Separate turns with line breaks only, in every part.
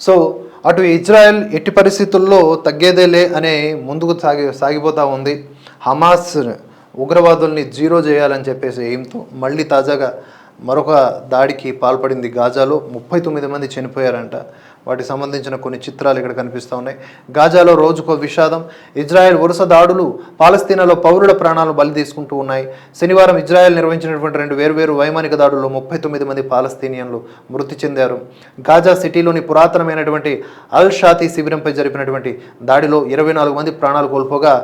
So అటు Israel ఎట్టి పరిస్థితుల్లో తగ్గేదేలే అనే ముందుకు సాగి సాగిపోతూ ఉంది. హమాస్ ఉగ్రవాదుల్ని జీరో చేయాలని చెప్పేసి ఎయిమ్తో మళ్ళీ తాజాగా మరొక దాడికి పాల్పడింది గాజాలో ముప్పై తొమ్మిది మంది చనిపోయారంట. వాటికి సంబంధించిన కొన్ని చిత్రాలు ఇక్కడ కనిపిస్తూ ఉన్నాయి. గాజాలో రోజుకో విషాదం ఇజ్రాయెల్ వరుస దాడులు పాలస్తీనాలో పౌరుల ప్రాణాలు బలి తీసుకుంటూ ఉన్నాయి. శనివారం ఇజ్రాయెల్ నిర్వహించినటువంటి రెండు వేర్వేరు వైమానిక దాడుల్లో ముప్పై తొమ్మిది మంది పాలస్తీనియన్లు మృతి చెందారు. గాజా సిటీలోని పురాతనమైనటువంటి అల్ షాతీ శిబిరంపై జరిపినటువంటి దాడిలో ఇరవై నాలుగు మంది ప్రాణాలు కోల్పోగా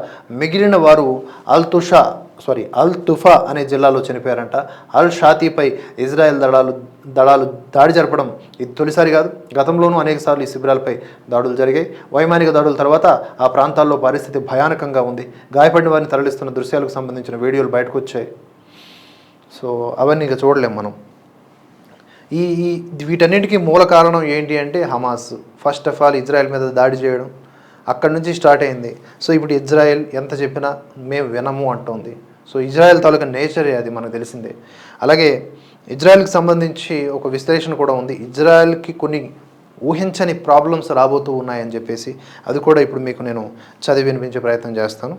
మిగిలిన వారు అల్తుషా సారీ అల్ తుఫా అనే జిల్లాలో చనిపోయారంట. అల్ షాతీపై ఇజ్రాయెల్ దళాలు దళాలు దాడి జరపడం ఇది తొలిసారి కాదు. గతంలోనూ అనేకసార్లు ఈ శిబిరాలపై దాడులు జరిగాయి. వైమానిక దాడుల తర్వాత ఆ ప్రాంతాల్లో పరిస్థితి భయానకంగా ఉంది. గాయపడిన వారిని తరలిస్తున్న దృశ్యాలకు సంబంధించిన వీడియోలు బయటకు వచ్చాయి. సో అవన్నీ ఇక చూడలేం మనం. ఈ ఈ వీటన్నిటికీ మూల కారణం ఏంటి అంటే Hamas. First of all Israel మీద దాడి చేయడం అక్కడి నుంచి స్టార్ట్ అయింది. సో ఇప్పుడు ఇజ్రాయెల్ ఎంత చెప్పినా మేము వినము అంటోంది. సో ఇజ్రాయెల్ తాలూకా నేచరే అది మనకు తెలిసిందే. అలాగే ఇజ్రాయెల్కి సంబంధించి ఒక విశ్లేషణ కూడా ఉంది. ఇజ్రాయెల్కి కొన్ని ఊహించని ప్రాబ్లమ్స్ రాబోతూ ఉన్నాయని చెప్పేసి అది కూడా ఇప్పుడు మీకు నేను చదివి వినిపించే ప్రయత్నం చేస్తాను.